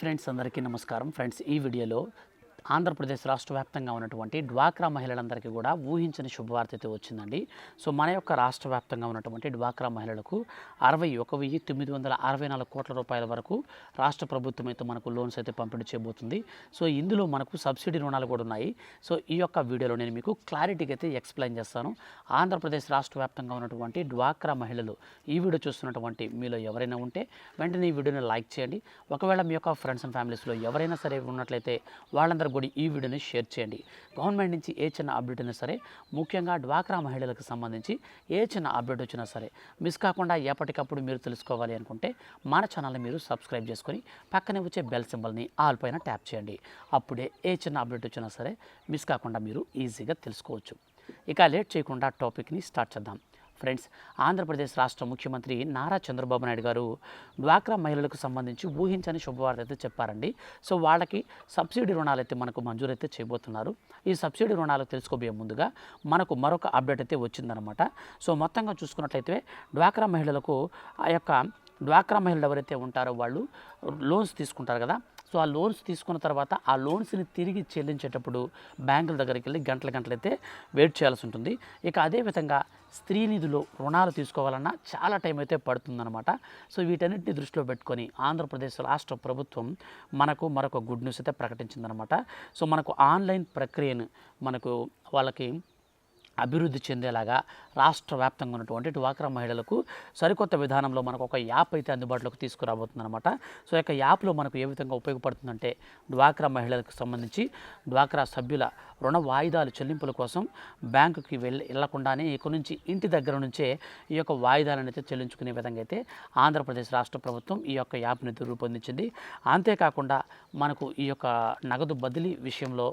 Friends అందరికీ నమస్కారం. Friends ఈ వీడియోలో ఆంధ్రప్రదేశ్ రాష్ట్ర వ్యాప్తంగా ఉన్నటువంటి డ్వాక్రా మహిళలందరికీ కూడా ఊహించని శుభవార్త అయితే వచ్చిందండి. సో మన యొక్క రాష్ట్ర వ్యాప్తంగా ఉన్నటువంటి డ్వాక్రా మహిళలకు అరవై ఒక వెయ్యి తొమ్మిది వందల అరవై నాలుగు కోట్ల రూపాయల వరకు రాష్ట్ర ప్రభుత్వం అయితే మనకు లోన్స్ అయితే పంపిణీ చేయబోతుంది. సో ఇందులో మనకు సబ్సిడీ రుణాలు కూడా ఉన్నాయి. సో ఈ యొక్క వీడియోలో నేను మీకు క్లారిటీగా అయితే ఎక్స్ప్లెయిన్ చేస్తాను. ఆంధ్రప్రదేశ్ రాష్ట్ర వ్యాప్తంగా ఉన్నటువంటి డ్వాక్రా మహిళలు ఈ వీడియో చూస్తున్నటువంటి మీలో ఎవరైనా ఉంటే వెంటనే ఈ వీడియోని లైక్ చేయండి. ఒకవేళ మీ యొక్క ఫ్రెండ్స్ అండ్ ఫ్యామిలీస్లో ఎవరైనా సరే ఉన్నట్లయితే వాళ్ళందరూ కూడా ఈ వీడియోని షేర్ చేయండి. గవర్నమెంట్ నుంచి ఏ చిన్న అప్డేట్ అయినా సరే ముఖ్యంగా డ్వాక్రా మహిళలకు సంబంధించి ఏ చిన్న అప్డేట్ వచ్చినా సరే మిస్ కాకుండా ఎప్పటికప్పుడు మీరు తెలుసుకోవాలి అనుకుంటే మన ఛానల్ని మీరు సబ్స్క్రైబ్ చేసుకొని పక్కనే వచ్చే బెల్ సింబల్ని ఆల్ పైన ట్యాప్ చేయండి. అప్పుడే ఏ చిన్న అప్డేట్ వచ్చినా సరే మిస్ కాకుండా మీరు ఈజీగా తెలుసుకోవచ్చు. ఇక లేట్ చేయకుండా టాపిక్ని స్టార్ట్ చేద్దాం. ఫ్రెండ్స్ ఆంధ్రప్రదేశ్ రాష్ట్ర ముఖ్యమంత్రి నారా చంద్రబాబు నాయుడు గారు డ్వాక్రా మహిళలకు సంబంధించి ఊహించని శుభవార్త అయితే చెప్పారండి. సో వాళ్ళకి సబ్సిడీ రుణాలు అయితే మనకు మంజూరు అయితే చేయబోతున్నారు. ఈ సబ్సిడీ రుణాలు తెలుసుకోబోయే ముందుగా మనకు మరొక అప్డేట్ అయితే వచ్చిందనమాట సో మొత్తంగా చూసుకున్నట్లయితే డ్వాక్రా మహిళలకు ఆ యొక్క డ్వాక్రా మహిళలు ఎవరైతే ఉంటారో వాళ్ళు లోన్స్ తీసుకుంటారు కదా సో ఆ లోన్స్ తీసుకున్న తర్వాత ఆ లోన్స్ని తిరిగి చెల్లించేటప్పుడు బ్యాంకుల దగ్గరికి వెళ్ళి గంటల గంటలైతే వెయిట్ చేయాల్సి ఉంటుంది. ఇక అదేవిధంగా స్త్రీ నిధులు రుణాలు తీసుకోవాలన్నా చాలా టైం అయితే పడుతుందన్నమాట. సో వీటన్నిటిని దృష్టిలో పెట్టుకొని ఆంధ్రప్రదేశ్ రాష్ట్ర ప్రభుత్వం మనకు మరొక గుడ్ న్యూస్ అయితే ప్రకటించిందనమాట సో మనకు ఆన్లైన్ ప్రక్రియను మనకు వాళ్ళకి అభివృద్ధి చెందేలాగా రాష్ట్ర వ్యాప్తంగా ఉన్నటువంటి డ్వాక్రా మహిళలకు సరికొత్త విధానంలో మనకు ఒక యాప్ అయితే అందుబాటులోకి తీసుకురాబోతుందన్నమాట. సో ఈ యొక్క యాప్లో మనకు ఏ విధంగా ఉపయోగపడుతుందంటే డ్వాక్రా మహిళలకు సంబంధించి డ్వాక్రా సభ్యుల రుణ వాయిదాలు చెల్లింపుల కోసం బ్యాంకుకి వెళ్ళి వెళ్ళకుండానే ఇక నుంచి ఇంటి దగ్గర నుంచే ఈ యొక్క వాయిదాలను అయితే చెల్లించుకునే విధంగా అయితే ఆంధ్రప్రదేశ్ రాష్ట్ర ప్రభుత్వం ఈ యొక్క యాప్ని రూపొందించింది. అంతేకాకుండా మనకు ఈ యొక్క నగదు బదిలీ విషయంలో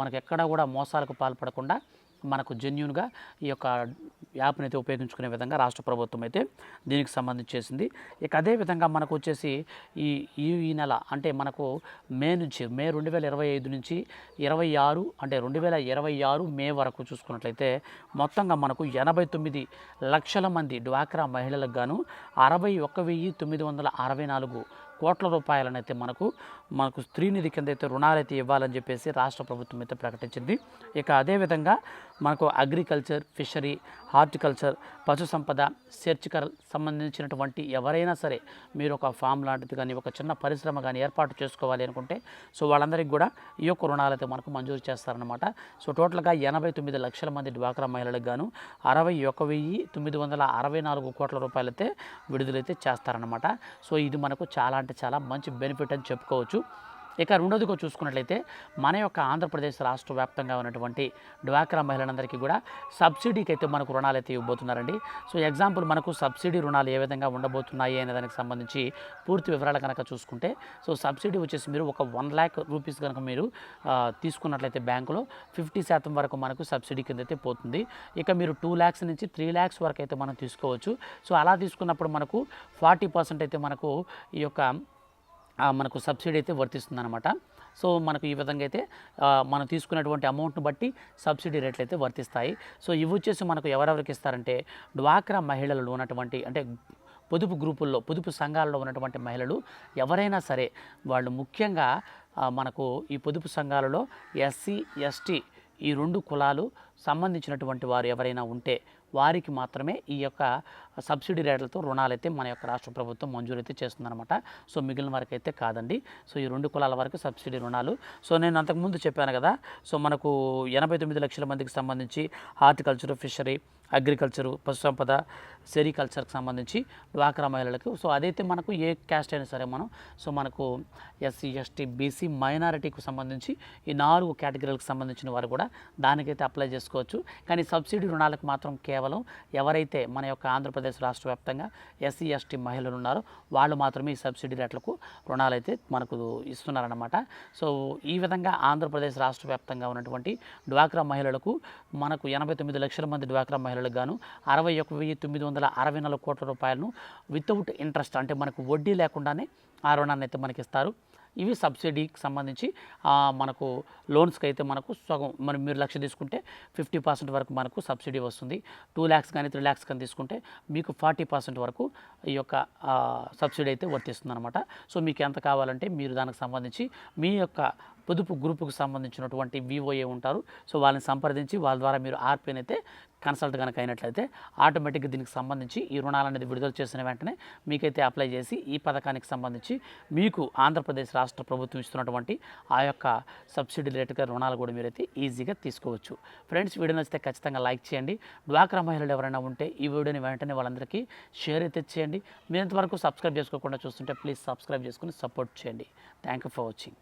మనకు ఎక్కడా కూడా మోసాలకు పాల్పడకుండా మనకు జెన్యున్గా ఈ యొక్క యాప్ని అయితే ఉపయోగించుకునే విధంగా రాష్ట్ర ప్రభుత్వం అయితే దీనికి సంబంధించి చేసింది ఇక అదేవిధంగా మనకు వచ్చేసి ఈ ఈ నెల అంటే మనకు మే నుంచి మే రెండు వేల ఇరవై ఐదు నుంచి ఇరవై ఆరు అంటే రెండు వేల ఇరవై ఆరు మే వరకు చూసుకున్నట్లయితే మొత్తంగా మనకు ఎనభై తొమ్మిది లక్షల మంది డ్వాక్రా మహిళలకు గాను అరవై ఒక్క వెయ్యి తొమ్మిది వందల అరవై నాలుగు కోట్ల రూపాయలనైతే మనకు మనకు స్త్రీనిధి కింద అయితే రుణాలైతే ఇవ్వాలని చెప్పేసి రాష్ట్ర ప్రభుత్వం అయితే ప్రకటించింది. ఇక అదేవిధంగా మనకు అగ్రికల్చర్ ఫిషరీ హార్టికల్చర్ పశు సంపద సెర్చికల్ సంబంధించినటువంటి ఎవరైనా సరే మీరు ఒక ఫామ్ లాంటిది కానీ ఒక చిన్న పరిశ్రమ కానీ ఏర్పాటు చేసుకోవాలి అనుకుంటే సో వాళ్ళందరికీ కూడా ఈ యొక్క రుణాలు అయితే మనకు మంజూరు చేస్తారనమాట సో టోటల్గా ఎనభై తొమ్మిది లక్షల మంది డ్వాక్రా మహిళలకు గాను అరవై ఒక వెయ్యి తొమ్మిది వందల అరవై నాలుగు కోట్ల రూపాయలైతే విడుదలైతే చేస్తారనమాట సో ఇది మనకు చాలా అంటే చాలా మంచి బెనిఫిట్ అని చెప్పుకోవచ్చు. ఇక రెండోదిగా చూసుకున్నట్లయితే మన యొక్క ఆంధ్రప్రదేశ్ రాష్ట్ర వ్యాప్తంగా ఉన్నటువంటి డ్వాక్రా మహిళలందరికీ కూడా సబ్సిడీకి అయితే మనకు రుణాలు అయితే ఇవ్వబోతున్నారండి. సో ఎగ్జాంపుల్ మనకు సబ్సిడీ రుణాలు ఏ విధంగా ఉండబోతున్నాయి అనే దానికి సంబంధించి పూర్తి వివరాలు కనుక చూసుకుంటే సో సబ్సిడీ వచ్చేసి మీరు ఒక వన్ ల్యాక్ రూపీస్ కనుక మీరు తీసుకున్నట్లయితే బ్యాంకులో ఫిఫ్టీ శాతం వరకు మనకు సబ్సిడీ కింద అయితే పోతుంది. ఇక మీరు టూ ల్యాక్స్ నుంచి త్రీ ల్యాక్స్ వరకు అయితే మనం తీసుకోవచ్చు. సో అలా తీసుకున్నప్పుడు మనకు ఫార్టీ పర్సెంట్ అయితే మనకు ఈ యొక్క మనకు సబ్సిడీ అయితే వర్తిస్తుందన్నమాట. సో మనకు ఈ విధంగా అయితే మనం తీసుకున్నటువంటి అమౌంట్ను బట్టి సబ్సిడీ రేట్లు అయితే వర్తిస్తాయి. సో ఇవి వచ్చేసి మనకు ఎవరెవరికి ఇస్తారంటే డ్వాక్రా మహిళలు ఉన్నటువంటి అంటే పొదుపు గ్రూపుల్లో పొదుపు సంఘాలలో ఉన్నటువంటి మహిళలు ఎవరైనా సరే వాళ్ళు ముఖ్యంగా మనకు ఈ పొదుపు సంఘాలలో ఎస్సీ ఎస్టీ ఈ రెండు కులాలు సంబంధించినటువంటి వారు ఎవరైనా ఉంటే వారికి మాత్రమే ఈ యొక్క సబ్సిడీ రేట్లతో రుణాలు అయితే మన యొక్క రాష్ట్ర ప్రభుత్వం మంజూరు అయితే చేస్తుందన్నమాట. సో మిగిలిన వరకు అయితే కాదండి. సో ఈ రెండు కులాల వరకు సబ్సిడీ రుణాలు. సో నేను అంతకుముందు చెప్పాను కదా. సో మనకు ఎనభై తొమ్మిది లక్షల మందికి సంబంధించి హార్టికల్చర్ ఫిషరీ అగ్రికల్చరు పశుసంపద సెరికల్చర్కి సంబంధించి డ్వాక్రా మహిళలకు. సో అదైతే మనకు ఏ క్యాస్ట్ అయినా సరే మనం సో మనకు ఎస్సీ ఎస్టీ బీసీ మైనారిటీకి సంబంధించి ఈ నాలుగు కేటగిరీలకు సంబంధించిన వారు కూడా దానికైతే అప్లై చేసుకోవచ్చు. కానీ సబ్సిడీ రుణాలకు మాత్రం కేవలం ఎవరైతే మన యొక్క ఆంధ్రప్రదేశ్ రాష్ట్ర వ్యాప్తంగా ఎస్సీ ఎస్టీ మహిళలు ఉన్నారో వాళ్ళు మాత్రమే ఈ సబ్సిడీ రేట్లకు రుణాలు అయితే మనకు ఇస్తున్నారన్నమాట. సో ఈ విధంగా ఆంధ్రప్రదేశ్ రాష్ట్ర వ్యాప్తంగా ఉన్నటువంటి డ్వాక్రా మహిళలకు మనకు ఎనభై తొమ్మిది లక్షల మంది డ్వాక్రా మహిళలకు గాను అరవై ఒక వెయ్యి తొమ్మిది వందల అరవై నాలుగు కోట్ల రూపాయలను వితౌట్ ఇంట్రెస్ట్ అంటే మనకు వడ్డీ లేకుండానే ఆ రుణాన్ని అయితే మనకి ఇస్తారు. ఇవి సబ్సిడీకి సంబంధించి మనకు లోన్స్కి అయితే మనకు సగం మనం మీరు లక్ష తీసుకుంటే ఫిఫ్టీ పర్సెంట్ వరకు మనకు సబ్సిడీ వస్తుంది. టూ ల్యాక్స్ కానీ త్రీ ల్యాక్స్ కానీ తీసుకుంటే మీకు ఫార్టీ పర్సెంట్ వరకు ఈ యొక్క సబ్సిడీ అయితే వర్తిస్తుంది అనమాట సో మీకు ఎంత కావాలంటే మీరు దానికి సంబంధించి మీ యొక్క పొదుపు గ్రూపుకు సంబంధించినటువంటి వివోఏ ఉంటారు. సో వాళ్ళని సంప్రదించి వాళ్ళ ద్వారా మీరు ఆర్పిఎన్ అయితే కన్సల్ట్ కనుక అయినట్లయితే ఆటోమేటిక్గా దీనికి సంబంధించి ఈ రుణాలు అనేది విడుదల చేసిన వెంటనే మీకైతే అప్లై చేసి ఈ పథకానికి సంబంధించి మీకు ఆంధ్రప్రదేశ్ రాష్ట్ర ప్రభుత్వం ఇస్తున్నటువంటి ఆ యొక్క సబ్సిడీ రేటుగా రుణాలు కూడా మీరైతే ఈజీగా తీసుకోవచ్చు. ఫ్రెండ్స్ వీడియో నచ్చితే ఖచ్చితంగా లైక్ చేయండి. డ్వాక్రా మహిళలు ఎవరైనా ఉంటే ఈ వీడియోని వెంటనే వాళ్ళందరికీ షేర్ అయితే చేయండి. మీరు ఇంతవరకు సబ్స్క్రైబ్ చేసుకోకుండా చూస్తుంటే ప్లీజ్ సబ్స్క్రైబ్ చేసుకుని సపోర్ట్ చేయండి. Thank you for watching.